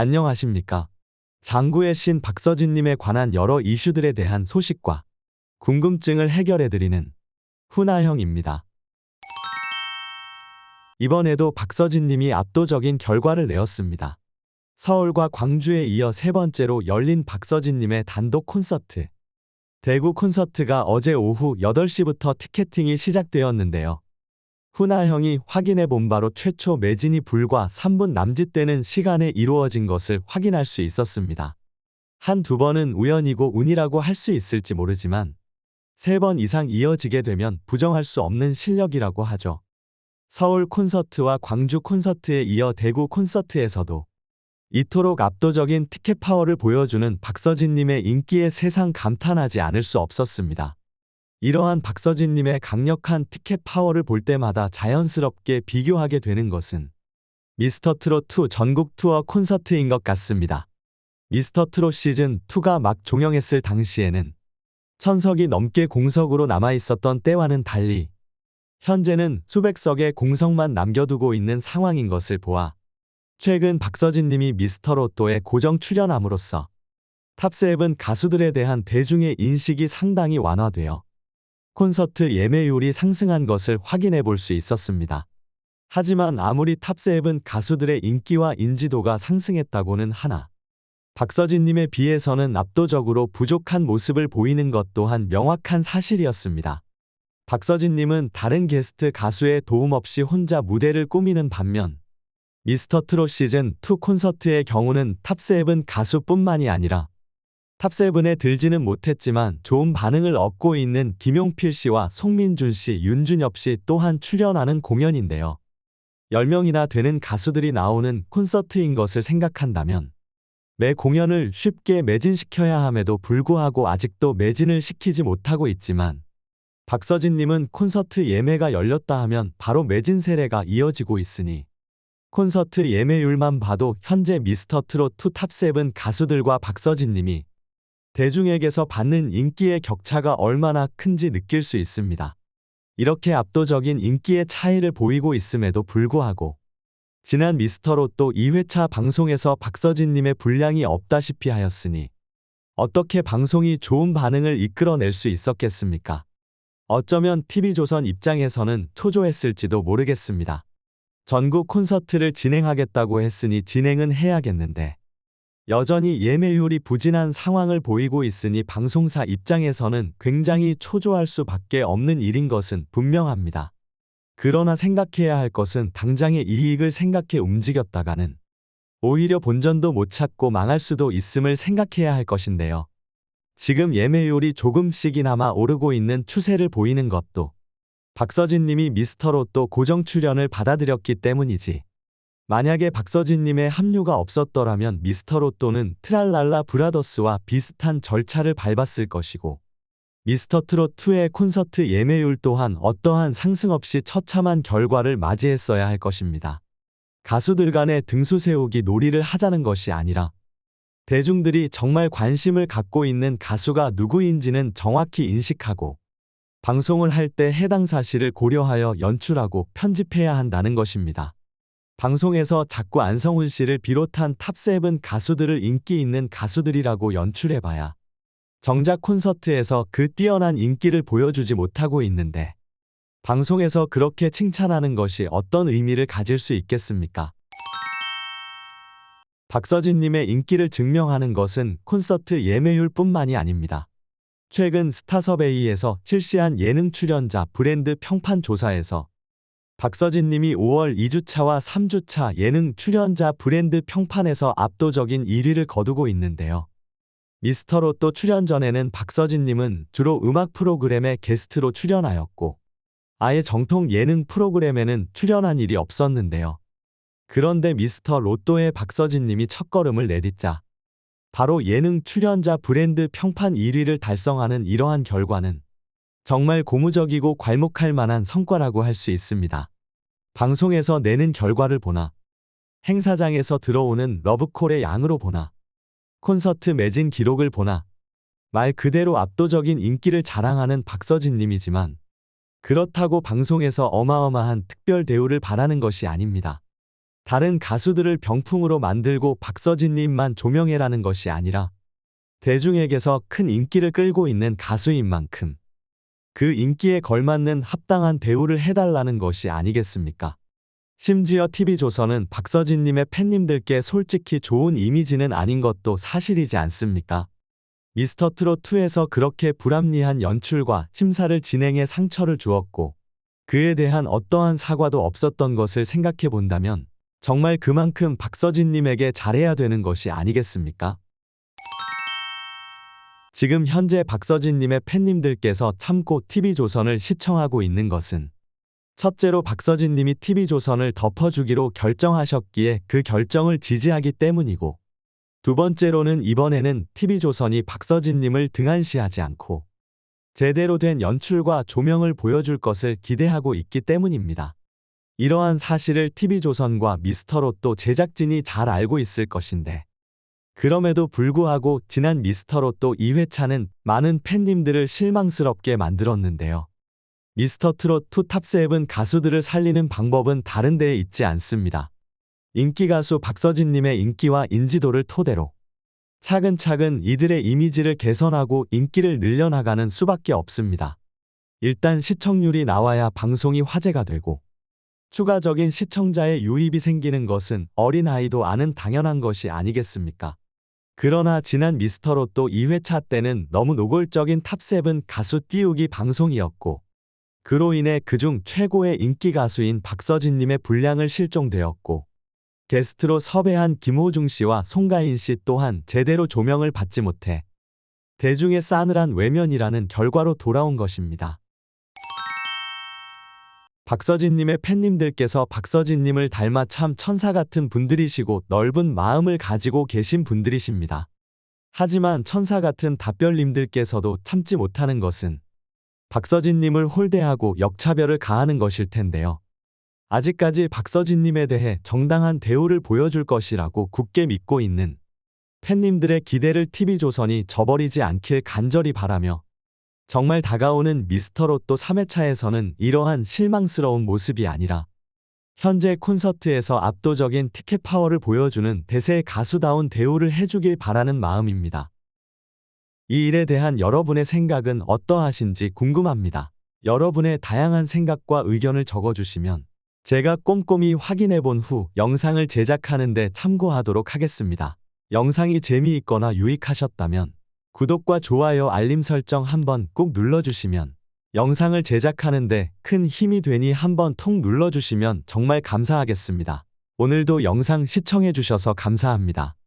안녕하십니까. 장구의 신 박서진님에 관한 여러 이슈들에 대한 소식과 궁금증을 해결해드리는 훈아형입니다. 이번에도 박서진님이 압도적인 결과를 내었습니다. 서울과 광주에 이어 세 번째로 열린 박서진님의 단독 콘서트. 대구 콘서트가 어제 오후 8시부터 티켓팅이 시작되었는데요. 훈아형이 확인해 본 바로 최초 매진이 불과 3분 남짓되는 시간에 이루어진 것을 확인할 수 있었습니다. 한 두 번은 우연이고 운이라고 할 수 있을지 모르지만 세 번 이상 이어지게 되면 부정할 수 없는 실력이라고 하죠. 서울 콘서트와 광주 콘서트에 이어 대구 콘서트에서도 이토록 압도적인 티켓 파워를 보여주는 박서진님의 인기에 세상 감탄하지 않을 수 없었습니다. 이러한 박서진님의 강력한 티켓 파워를 볼 때마다 자연스럽게 비교하게 되는 것은 미스터 트롯 2 전국 투어 콘서트인 것 같습니다. 미스터 트롯 시즌 2가 막 종영했을 당시에는 천석이 넘게 공석으로 남아 있었던 때와는 달리 현재는 수백 석의 공석만 남겨두고 있는 상황인 것을 보아 최근 박서진 님이 미스터 로또에 고정 출연함으로써 탑세븐 가수들에 대한 대중의 인식이 상당히 완화되어 콘서트 예매율이 상승한 것을 확인해 볼 수 있었습니다. 하지만 아무리 탑세븐 가수들의 인기와 인지도가 상승했다고는 하나 박서진님에 비해서는 압도적으로 부족한 모습을 보이는 것 또한 명확한 사실이었습니다. 박서진님은 다른 게스트 가수의 도움 없이 혼자 무대를 꾸미는 반면 미스터 트롯 시즌 2 콘서트의 경우는 탑세븐 가수뿐만이 아니라 탑세븐에 들지는 못했지만 좋은 반응을 얻고 있는 김용필 씨와 송민준 씨, 윤준엽 씨 또한 출연하는 공연인데요. 10명이나 되는 가수들이 나오는 콘서트인 것을 생각한다면 매 공연을 쉽게 매진시켜야 함에도 불구하고 아직도 매진을 시키지 못하고 있지만 박서진님은 콘서트 예매가 열렸다 하면 바로 매진 세례가 이어지고 있으니 콘서트 예매율만 봐도 현재 미스터 트롯 2 탑7 가수들과 박서진님이 대중에게서 받는 인기의 격차가 얼마나 큰지 느낄 수 있습니다. 이렇게 압도적인 인기의 차이를 보이고 있음에도 불구하고 지난 미스터 로또 2회차 방송에서 박서진님의 분량이 없다시피 하였으니 어떻게 방송이 좋은 반응을 이끌어낼 수 있었겠습니까? 어쩌면 TV조선 입장에서는 초조했을지도 모르겠습니다. 전국 콘서트를 진행하겠다고 했으니 진행은 해야겠는데 여전히 예매율이 부진한 상황을 보이고 있으니 방송사 입장에서는 굉장히 초조할 수밖에 없는 일인 것은 분명합니다. 그러나 생각해야 할 것은 당장의 이익을 생각해 움직였다가는 오히려 본전도 못 찾고 망할 수도 있음을 생각해야 할 것인데요. 지금 예매율이 조금씩이나마 오르고 있는 추세를 보이는 것도 박서진 님이 미스터로또 고정 출연을 받아들였기 때문이지. 만약에 박서진 님의 합류가 없었더라면 미스터 로또는 트랄랄라 브라더스와 비슷한 절차를 밟았을 것이고 미스터 트롯 2의 콘서트 예매율 또한 어떠한 상승 없이 처참한 결과를 맞이했어야 할 것입니다. 가수들 간의 등수 세우기 놀이를 하자는 것이 아니라 대중들이 정말 관심을 갖고 있는 가수가 누구인지는 정확히 인식하고 방송을 할 때 해당 사실을 고려하여 연출하고 편집해야 한다는 것입니다. 방송에서 자꾸 안성훈 씨를 비롯한 탑7 가수들을 인기 있는 가수들이라고 연출해봐야 정작 콘서트에서 그 뛰어난 인기를 보여주지 못하고 있는데 방송에서 그렇게 칭찬하는 것이 어떤 의미를 가질 수 있겠습니까? 박서진님의 인기를 증명하는 것은 콘서트 예매율 뿐만이 아닙니다. 최근 스타서베이에서 실시한 예능 출연자 브랜드 평판 조사에서 박서진 님이 5월 2주차와 3주차 예능 출연자 브랜드 평판에서 압도적인 1위를 거두고 있는데요. 미스터로또 출연 전에는 박서진 님은 주로 음악 프로그램에 게스트로 출연하였고 아예 정통 예능 프로그램에는 출연한 일이 없었는데요. 그런데 미스터 로또의 박서진 님이 첫걸음을 내딛자 바로 예능 출연자 브랜드 평판 1위를 달성하는 이러한 결과는 정말 고무적이고 괄목할 만한 성과라고 할 수 있습니다. 방송에서 내는 결과를 보나 행사장에서 들어오는 러브콜의 양으로 보나 콘서트 매진 기록을 보나 말 그대로 압도적인 인기를 자랑하는 박서진 님이지만 그렇다고 방송에서 어마어마한 특별 대우를 바라는 것이 아닙니다. 다른 가수들을 병풍으로 만들고 박서진님만 조명해라는 것이 아니라 대중에게서 큰 인기를 끌고 있는 가수인 만큼 그 인기에 걸맞는 합당한 대우를 해달라는 것이 아니겠습니까? 심지어 TV조선은 박서진님의 팬님들께 솔직히 좋은 이미지는 아닌 것도 사실이지 않습니까? 미스터 트롯2에서 그렇게 불합리한 연출과 심사를 진행해 상처를 주었고 그에 대한 어떠한 사과도 없었던 것을 생각해 본다면 정말 그만큼 박서진님에게 잘해야 되는 것이 아니겠습니까? 지금 현재 박서진님의 팬님들께서 참고 TV조선을 시청하고 있는 것은 첫째로 박서진님이 TV조선을 덮어주기로 결정하셨기에 그 결정을 지지하기 때문이고 두 번째로는 이번에는 TV조선이 박서진님을 등한시하지 않고 제대로 된 연출과 조명을 보여줄 것을 기대하고 있기 때문입니다. 이러한 사실을 TV조선과 미스터롯도 제작진이 잘 알고 있을 것인데 그럼에도 불구하고 지난 미스터롯도 2회차는 많은 팬님들을 실망스럽게 만들었는데요. 미스터 트롯 2 탑7 가수들을 살리는 방법은 다른 데에 있지 않습니다. 인기 가수 박서진님의 인기와 인지도를 토대로 차근차근 이들의 이미지를 개선하고 인기를 늘려나가는 수밖에 없습니다. 일단 시청률이 나와야 방송이 화제가 되고 추가적인 시청자의 유입이 생기는 것은 어린아이도 아는 당연한 것이 아니겠습니까? 그러나 지난 미스터롯도 2회차 때는 너무 노골적인 탑7 가수 띄우기 방송이었고 그로 인해 그중 최고의 인기 가수인 박서진님의 분량을 실종되었고 게스트로 섭외한 김호중 씨와 송가인 씨 또한 제대로 조명을 받지 못해 대중의 싸늘한 외면이라는 결과로 돌아온 것입니다. 박서진님의 팬님들께서 박서진님을 닮아 참 천사 같은 분들이시고 넓은 마음을 가지고 계신 분들이십니다. 하지만 천사 같은 답별님들께서도 참지 못하는 것은 박서진님을 홀대하고 역차별을 가하는 것일 텐데요. 아직까지 박서진님에 대해 정당한 대우를 보여줄 것이라고 굳게 믿고 있는 팬님들의 기대를 TV조선이 저버리지 않길 간절히 바라며 정말 다가오는 미스터롯도 3회차에서는 이러한 실망스러운 모습이 아니라 현재 콘서트에서 압도적인 티켓 파워를 보여주는 대세 가수다운 대우를 해주길 바라는 마음입니다. 이 일에 대한 여러분의 생각은 어떠하신지 궁금합니다. 여러분의 다양한 생각과 의견을 적어주시면 제가 꼼꼼히 확인해 본 후 영상을 제작하는 데 참고하도록 하겠습니다. 영상이 재미있거나 유익하셨다면 구독과 좋아요 알림 설정 한번 꼭 눌러주시면 영상을 제작하는데 큰 힘이 되니 한번 통 눌러주시면 정말 감사하겠습니다. 오늘도 영상 시청해주셔서 감사합니다.